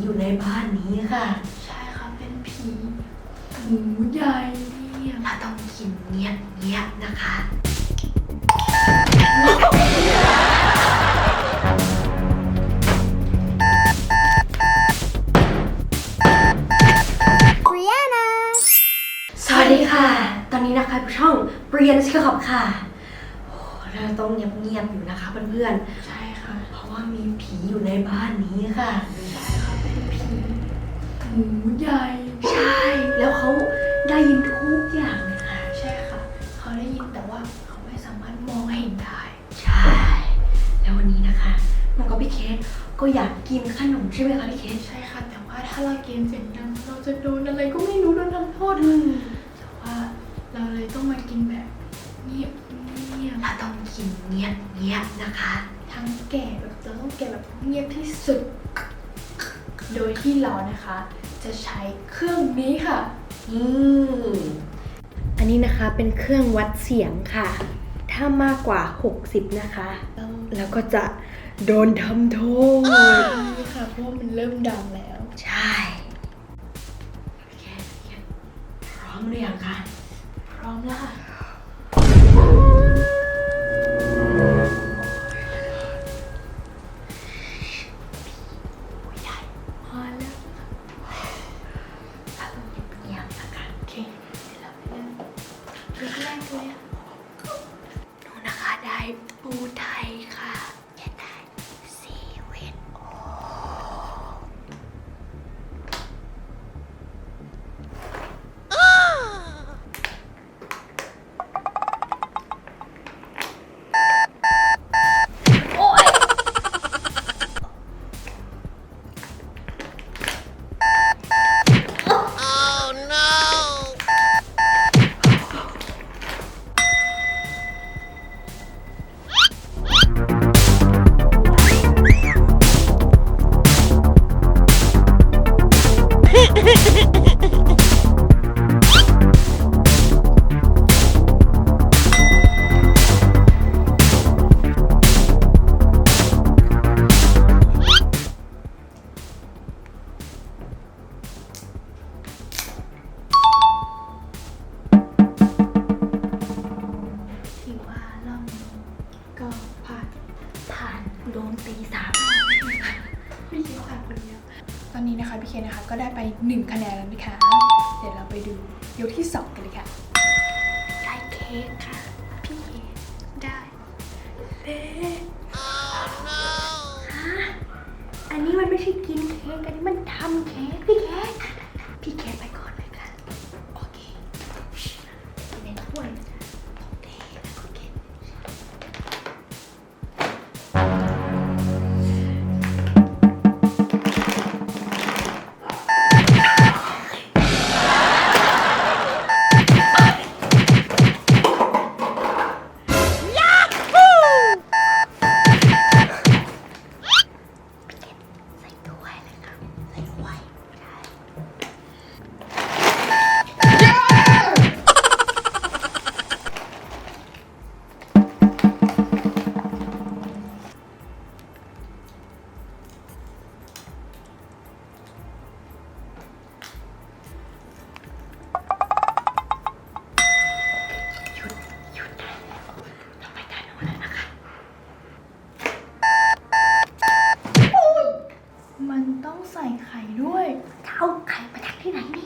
อยู่ในบ้านนี้ค่ะ ใช่ค่ะเป็นผีหูใหญ่เนี่ยเราต้องกินเงียบเงียบๆนะคะ สวัสดีค่ะ ตอนนี้นะคะผู้ช่องเปรียนสกขอบค่ะโอ้เราต้องเงียบเงียบๆอยู่นะคะเพื่อนใช่ค่ะ ๆ เพราะว่ามีผีอยู่ในบ้านนี้ค่ะ ใช่ค่ะเป็นผี หูใหญ่ ใช่ แล้วเขาได้ยินทุกอย่างเลยค่ะ ใช่ค่ะ เขาได้ยินแต่ว่าเขาไม่สามารถมองเห็นได้ ใช่ แล้ววันนี้นะคะหนูกับพี่เคสก็อยากกินขนมใช่ไหมคะพี่เคสใช่ค่ะ แต่ว่าถ้าเรากินเสียงดังเราจะโดนอะไรก็ไม่รู้โดนทำโทษอืมแต่ว่าเราเลยต้องมากินแบบเงียบเงียบเราต้องกินเงียบเงียบๆนะคะ ทั้งแก่แบบเราต้องแก่แบบเงียบที่สุด โดยที่เรานะคะ จะใช้เครื่องนี้ค่ะ อืม อันนี้นะคะเป็นเครื่องวัดเสียงค่ะ ถ้ามากกว่า 60 นะคะ แล้วก็จะโดนทำโทษ นี่ค่ะ เพราะว่ามันเริ่มดังแล้ว ใช่พี่เคสพี่เคสพร้อมหรือยังคะ พร้อมแล้วค่ะ เคนะคะ ก็ได้ไปหนึ่งคะแนนแล้วนะคะ เดี๋ยวเราไปดูยกที่สองกันเลยค่ะ ได้เค้กค่ะ พี่ได้เลขฮะอันนี้มันไม่ใช่กินเค้กอันนี้มันทำเค้กพี่เค้กพี่ ที่ไหนเ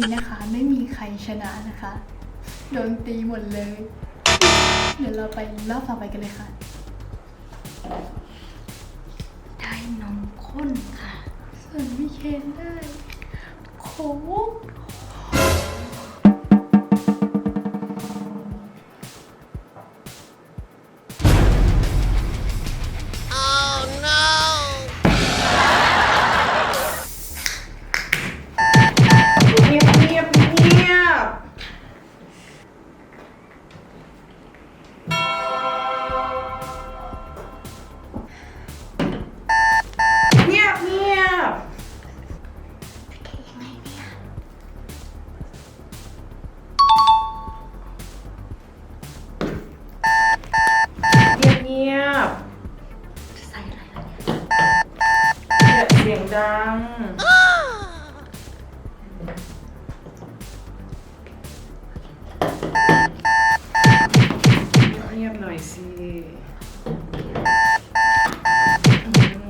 นี้นะคะ ไม่มีใครชนะนะคะ โดนตีหมดเลย เดี๋ยวเราไปรอบต่อไปกันเลยค่ะ ได้นมข้นค่ะ ส่วนพี่เคนได้โค้ก บๆหน่อยสิอื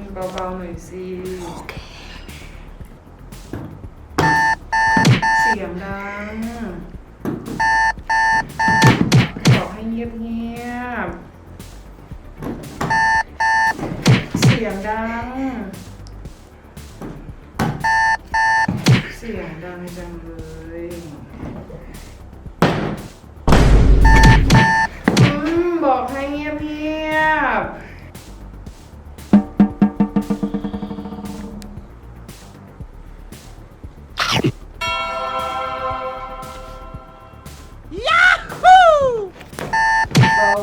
มเบาๆหน่อยสิโอเคเสียงดังบอกให้เงียบเงียบๆเสียงดัง เสียงดังจังเลย บอกให้เงียบเงียบๆ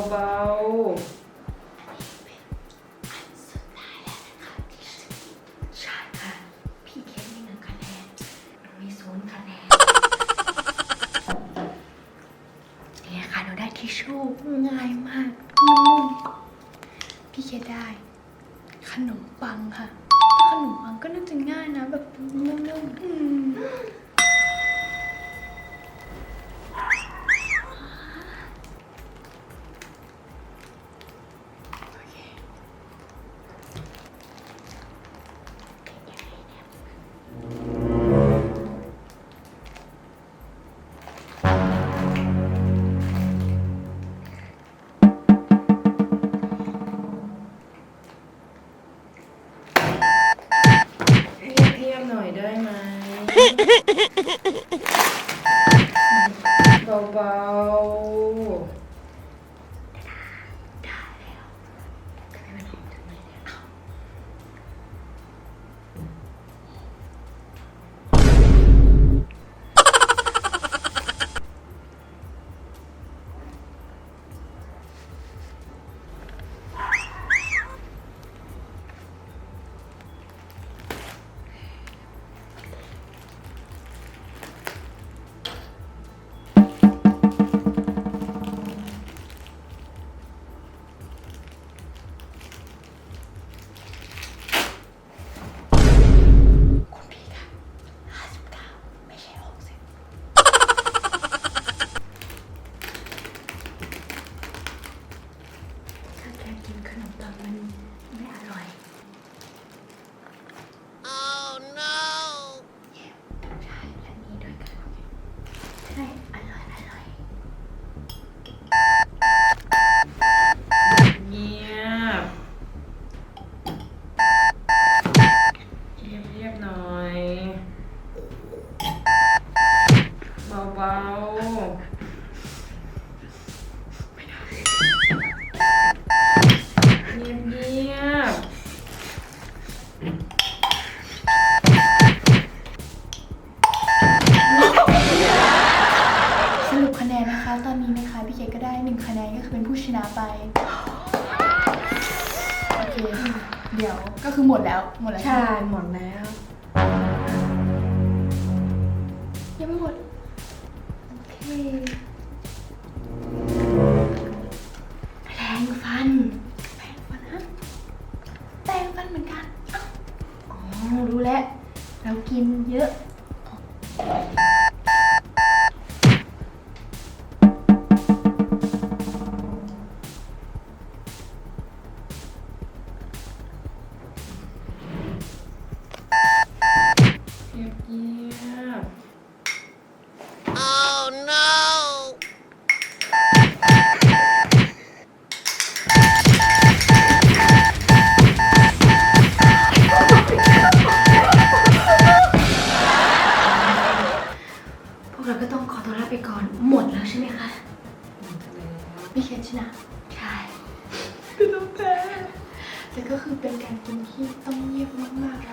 เบา พี่เคได้ ขนมปังค่ะ ขนมปังก็น่าจะง่ายนะแบบนุ่มๆ ขนมปังมันไม่อร่อย Oh no ใช่และนีด้วยกันใช่อร่อยอร่อยเงีบเยบเบหน่อย เบาๆ คะแนนก็คือเป็นผู้ชนะไป โอเค เดี๋ยวก็คือหมดแล้ว หมดแล้วใช่ไหมหมดแล้ว ยังไม่หมด โอเค แปรงฟัน แปรงฟันฮะ แปรงฟันเหมือนกันอ้าวอ๋อ รู้แล้ว เรากินเยอะ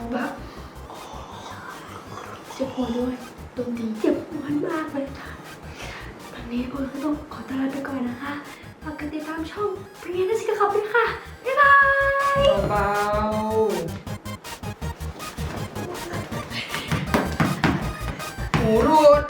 มากๆแบบเจะโพด้วยดนตรีเจ็บปวดมากเลยค่ะตอนนี้พวกเราก็ต้องขอตลาไปก่อนนะคะฝากกันติดตามช่องเรียนนัสกศิลปะด้วยค่ะ บ๊ายบายเบาๆหูรูด